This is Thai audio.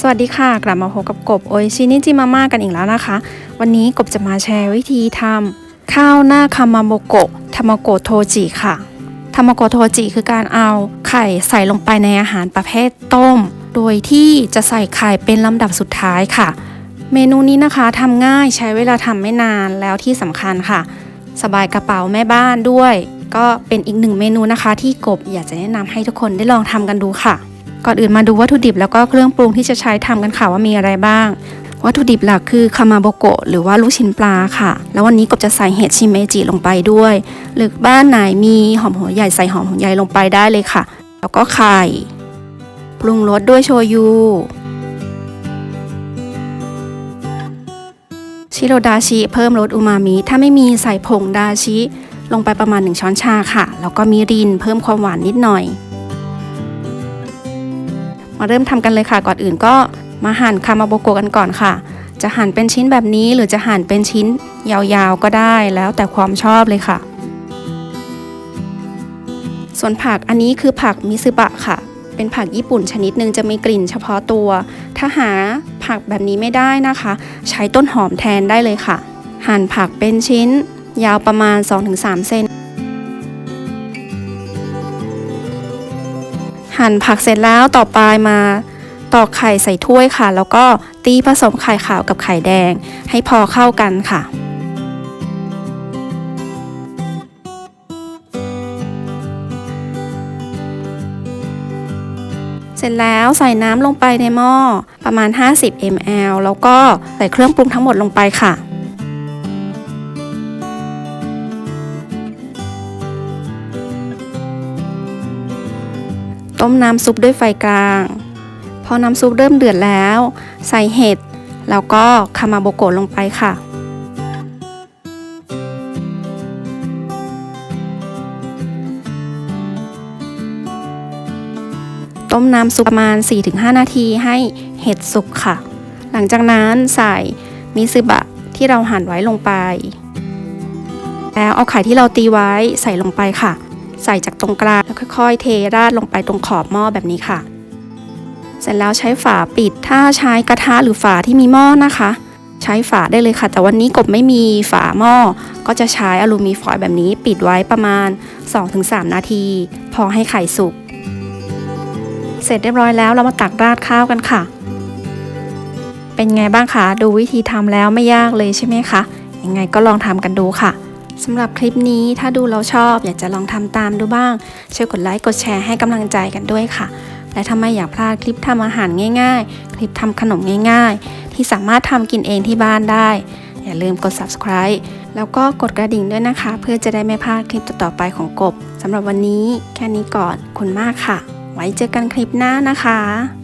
สวัสดีค่ะ กลับมาพบกับกบโออิชินิจิมาม่ากันอีกแล้วนะคะ วันนี้กบจะมาแชร์วิธีทำข้าวหน้าคามาโมโกะทามาโกะโทจิค่ะทามาโกะโทจิคือการเอาไข่ใส่ลงไปในอาหารประเภทต้ม โดยที่จะใส่ไข่เป็นลำดับสุดท้ายค่ะ เมนูนี้นะคะทำง่ายใช้เวลาทำไม่นานแล้วที่สำคัญค่ะ สบายกระเป๋าแม่บ้านด้วย ก็เป็นอีกหนึ่งเมนูนะคะ ที่กบอยากจะแนะนำให้ทุกคนได้ลองทำกันดูค่ะ ก่อนอื่นมาดูวัตถุดิบแล้วก็เครื่องปรุงที่จะใช้ทำกันค่ะว่ามีอะไรบ้าง วัตถุดิบหลักคือคามาโบโกะหรือว่าลูกชิ้นปลาค่ะ แล้ววันนี้กบจะใส่เห็ดชิเมจิลงไปด้วย หรือบ้านไหนมีหอมหัวใหญ่ใส่หอมหัวใหญ่ลงไปได้เลยค่ะ แล้วก็ไข่ ปรุงรสด้วยโชยุชิโรดาชิเพิ่มรสอูมามิ ถ้าไม่มีใส่ผงดาชิ ลงไปประมาณ 1 ช้อนชาค่ะ แล้วก็มีรินเพิ่มความหวานนิดหน่อย มาเริ่มทำกันเลยค่ะ ก่อนอื่นก็มาหั่นคามาโบโกกันก่อนค่ะ จะหั่นเป็นชิ้นแบบนี้หรือจะหั่นเป็นชิ้นยาวๆก็ได้แล้วแต่ความชอบเลยค่ะ ส่วนผักอันนี้คือผักมิซึบะค่ะ เป็นผักญี่ปุ่นชนิดหนึ่งจะมีกลิ่นเฉพาะตัว ถ้าหาผักแบบนี้ไม่ได้นะคะ ใช้ต้นหอมแทนได้เลยค่ะ หั่นผักเป็นชิ้นยาวประมาณ 2-3 เซน หั่นผักเสร็จแล้วต่อไปมาตอกไข่ใส่ถ้วยค่ะ แล้วก็ตีผสมไข่ขาวกับไข่แดง ให้พอเข้ากันค่ะเสร็จแล้วใส่น้ำลงไปในหม้อประมาณ 50 ml แล้วก็ใส่เครื่องปรุงทั้งหมดลงไปค่ะ ต้มน้ำซุปด้วยไฟกลาง พอน้ำซุปเริ่มเดือดแล้ว ใส่เห็ด แล้วก็คามาโบโกะลงไปค่ะ ต้มน้ำซุปประมาณ 4-5 นาทีให้เห็ดสุกค่ะ หลังจากนั้นใส่มิซึบะที่เราหั่นไว้ลงไป แล้วเอาไข่ที่เราตีไว้ใส่ลงไปค่ะ ใส่จากตรงกลางแล้วค่อยๆ เทราดลงไปตรงขอบหม้อแบบนี้ค่ะ เสร็จแล้วใช้ฝาปิด ถ้าใช้กระทะหรือฝาที่มีหม้อนะคะ ใช้ฝาได้เลยค่ะ แต่วันนี้กบไม่มีฝาหม้อ ก็จะใช้อลูมิเนียมฟอยล์แบบนี้ ปิดไว้ประมาณ 2-3 นาที พอให้ไข่สุก เสร็จเรียบร้อยแล้วเรามาตักราดข้าวกันค่ะ เป็นไงบ้างคะ ดูวิธีทำแล้วไม่ยากเลยใช่ไหมคะ ยังไงก็ลองทำกันดูค่ะ สำหรับคลิปนี้ถ้าดูเราชอบ อยากจะลองทำตามดูบ้าง ช่วยกดไลค์กดแชร์ให้กำลังใจกันด้วยค่ะ และถ้าไม่อยากพลาดคลิปทำอาหารง่าย ๆ คลิปทำขนมง่าย ๆ ที่สามารถทำกินเองที่บ้านได้ อย่าลืมกด subscribe แล้วก็กดกระดิ่งด้วยนะคะ เพื่อจะได้ไม่พลาดคลิปต่อๆไปของกบสำหรับวันนี้แค่นี้ก่อนขอบคุณมากค่ะ ไว้เจอกันคลิปหน้านะคะ